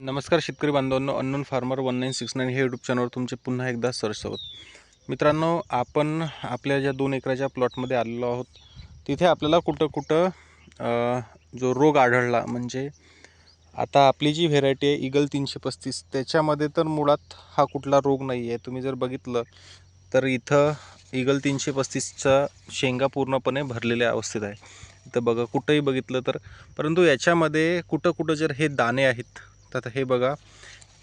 नमस्कार शेतकरी बांधवांनो unknown farmer one nine six nine हे यूट्यूब चॅनलवर तुमचे पुन्हा एकदा सरसवत मित्रांनो आपण आपल्या ज्या दोन एकराच्या प्लॉटमध्ये आलेलो आहोत तिथे आपल्याला कुठं कुठं जो रोग आढळला म्हणजे आता आपली जी व्हेरायटी आहे इगल तीनशे पस्तीस त्याच्यामध्ये तर मुळात हा कुठला रोग नाही आहे तुम्ही जर बघितलं तर इथं इगल तीनशे पस्तीसचा शेंगा पूर्णपणे भरलेल्या अवस्थेत आहे. इथं बघा कुठंही बघितलं तर. परंतु याच्यामध्ये कुठं कुठं जर हे दाणे आहेत तर आता हे बघा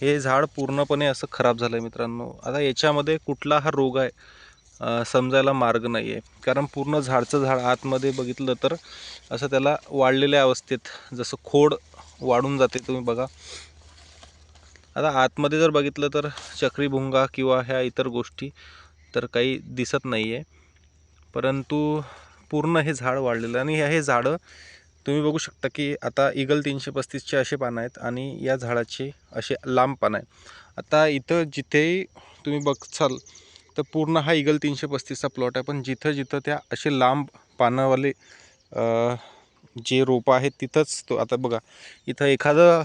हे झाड पूर्णपणे असं खराब झालं आहे मित्रांनो. आता याच्यामध्ये कुठला हा रोग आहे समजायला मार्ग नाही आहे कारण पूर्ण झाडचं झाड आतमध्ये बघितलं तर असं त्याला वाढलेल्या अवस्थेत जसं खोड वाढून जाते तुम्ही बघा. आता आतमध्ये जर बघितलं तर चक्रीभुंगा किंवा ह्या इतर गोष्टी तर काही दिसत नाही आहे परंतु पूर्ण हे झाड वाढलेलं आणि हे झाडं तुम्ही बघू शकता की आता इगल तीनशे पस्तीसचे असे पानं आहेत आणि या झाडाचे असे लांब पानं आहेत. आता इथं जिथेही तुम्ही बघसाल तर पूर्ण हा इगल तीनशे पस्तीसचा प्लॉट आहे. पण जिथं जिथं त्या असे लांब पानावाले जे रोपं आहेत तिथंच तो आता बघा. इथं एखादं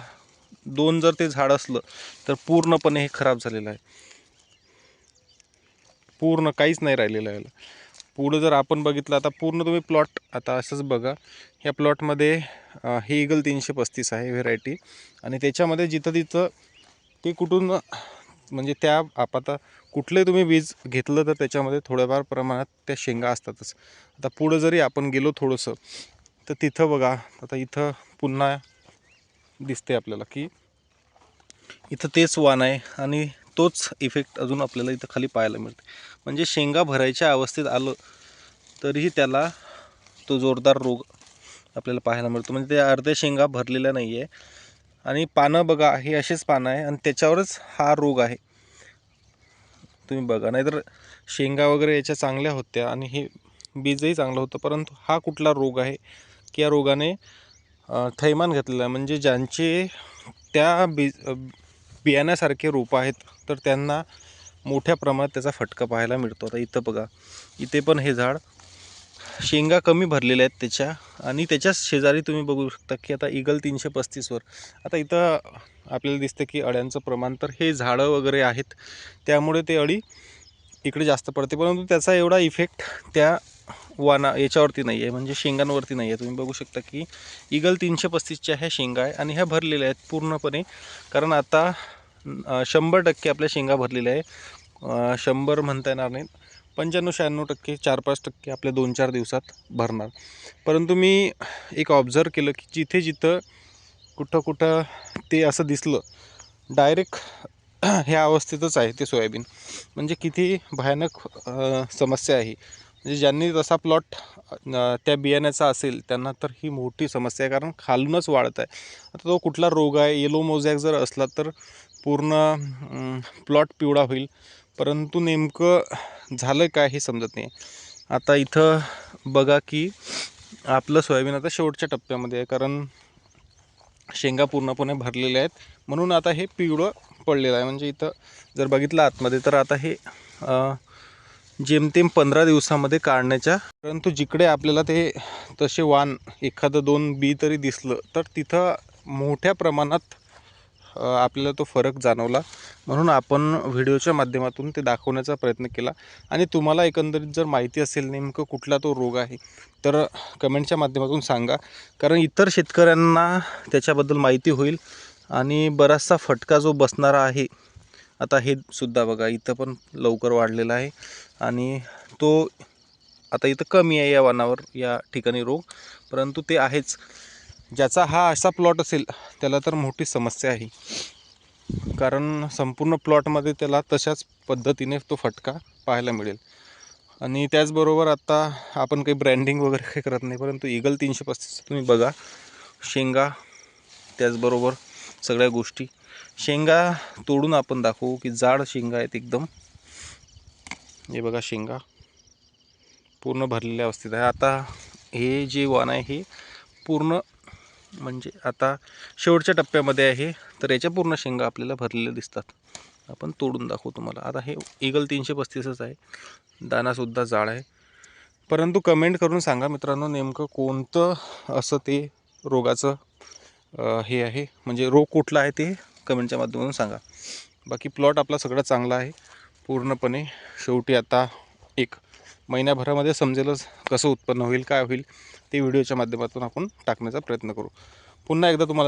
दोन जर ते झाड असलं तर पूर्णपणे हे खराब झालेलं आहे. पूर्ण काहीच नाही राहिलेलं आहे पुढं जर आपण बघितलं आता पूर्ण तुम्ही प्लॉट आता असंच बघा. ह्या प्लॉटमध्ये ही हे इगल तीनशे पस्तीस आहे व्हेरायटी आणि त्याच्यामध्ये जिथं तिथं ते कुठून म्हणजे त्या आप आता कुठले तुम्ही बीज घेतलं तर त्याच्यामध्ये थोड्याफार प्रमाणात त्या शेंगा असतातच. आता पुढं जरी आपण गेलो थोडंसं तर तिथं बघा आता इथं पुन्हा दिसते आपल्याला की इथं तेच वाण आहे आणि तोच इफेक्ट अजून आपल्याला इथं खाली पाहायला मिळते म्हणजे शेंगा भरायच्या अवस्थेत आलं तरीही त्याला तो जोरदार रोग आपल्याला पाहायला मिळतो. म्हणजे ते अर्ध्या शेंगा भरलेल्या नाही आहे आणि पानं बघा हे असेच पानं आहे आणि त्याच्यावरच हा रोग आहे. तुम्ही बघा नाहीतर शेंगा वगैरे याच्या चांगल्या होत्या आणि हे बीजही चांगलं होतं परंतु हा कुठला रोग आहे? की या रोगाने थैमान घेतलेला आहे. म्हणजे ज्यांचे त्या बीज बियाण्यासारखे रोपं आहेत तर त्यांना मोठ्या प्रमाणात त्याचा फटका पाहायला मिळतो. आता इथं बघा इथे पण हे झाड शेंगा कमी भरलेल्या आहेत त्याच्या आणि त्याच्याच शेजारी तुम्ही बघू शकता की आता इगल तीनशे पस्तीसवर आता इथं आपल्याला दिसतं की अळ्यांचं प्रमाण तर हे झाडं वगैरे आहेत. त्यामुळे ते अळी इकडे जास्त पडते परंतु त्याचा एवढा इफेक्ट त्या वाना याच्यावरती नाही आहे म्हणजे शेंगांवरती नाही आहे तुम्ही बघू शकता की इगल तीनशे पस्तीसच्या ह्या शेंगा आहे आणि ह्या भरलेल्या आहेत पूर्णपणे. कारण आता शंभर टक्के आपल्या शेंगा भरलेल्या आहे. शंभर म्हणता येणार नाही पंच्याण्णव शहाण्णव टक्के चार पाच टक्के आपल्या दोन चार दिवसात भरणार. परंतु मी एक ऑब्झर्व केलं की जिथे जिथं कुठं कुठं ते असं दिसलं डायरेक्ट ह्या अवस्थेतच आहे ते सोयाबीन. म्हणजे किती भयानक समस्या आहे. म्हणजे ज्यांनी तसा प्लॉट त्या बियाण्याचा असेल त्यांना तर ही मोठी समस्या आहे कारण खालूनच वाढत आहे. आता तो कुठला रोग आहे येलो मोझॅक जर असला तर पूर्ण प्लॉट पिवळा होईल. परंतु नेमकं झालं काय हे समजत नाही. आता इथं बघा की आपलं सोयाबीन आता शेवटच्या टप्प्यामध्ये आहे. कारण शेंगा पूर्णपणे भरलेल्या आहेत. म्हणून आता हे पिवळं पडलेलं आहे. म्हणजे इथं जर बघितलं आतमध्ये तर आता हे जेमतेम पंधरा दिवसामध्ये काढण्याच्या. परंतु जिकडे आपल्याला ते तसे वाण एखादं दोन बी तरी दिसलं तर तिथं मोठ्या प्रमाणात आपल्याला तो फरक जाणवला. म्हणून आपण व्हिडिओच्या माध्यमातून ते दाखवण्याचा प्रयत्न केला. आणि तुम्हाला एकंदरीत जर माहिती असेल नेमकं कुठला तो रोग आहे तर कमेंटच्या माध्यमातून सांगा. कारण इतर शेतकऱ्यांना त्याच्याबद्दल माहिती होईल आणि बराचसा फटका जो बसणारा आहे आता हे सुद्धा बघा इथं पण लवकर वाढलेला आहे. आणि तो आता इथं कमी आहे या वनावर या ठिकाणी रोग. परंतु ते आहेच. ज्याचा हा असा प्लॉट असेल त्याला तर मोठी समस्या आहे. कारण संपूर्ण प्लॉटमध्ये त्याला तशाच पद्धतीने तो फटका पाहायला मिळेल. आणि त्याचबरोबर आत्ता आपण काही ब्रँडिंग वगैरे काही करत नाही परंतु इगल तीनशे पस्तीस तुम्ही बघा. शेंगा त्याचबरोबर सगळ्या गोष्टी. शेंगा तोडून आपण दाखवू की जाड शेंगा आहेत एकदम. हे बघा शेंगा. पूर्ण भरलेल्या अवस्थेत आहे. आता हे जे वाण आहे हे पूर्ण म्हणजे आता शेवटच्या टप्प्यामध्ये आहे तर याच्या पूर्ण शेंगा आपल्याला भरलेल्या दिसतात. आपण तोडून दाखवू तुम्हाला. आता हे इगल तीनशे पस्तीसच आहे. दानासुद्धा जाड आहे. परंतु कमेंट करून सांगा मित्रांनो नेमकं कोणतं असं ते रोगाचं हे आहे? म्हणजे रोग कुठला आहे ते कमेंटच्या माध्यमातून सांगा. बाकी प्लॉट आपला सगळा चांगला आहे. पूर्णपणे शेवटी आता एक महिन्याभरामध्ये समजेलच कसं उत्पन्न होईल काय होईल ते व्हिडिओच्या माध्यमातून आपण टाकण्याचा प्रयत्न करू. पुन्हा एकदा तुम्हाला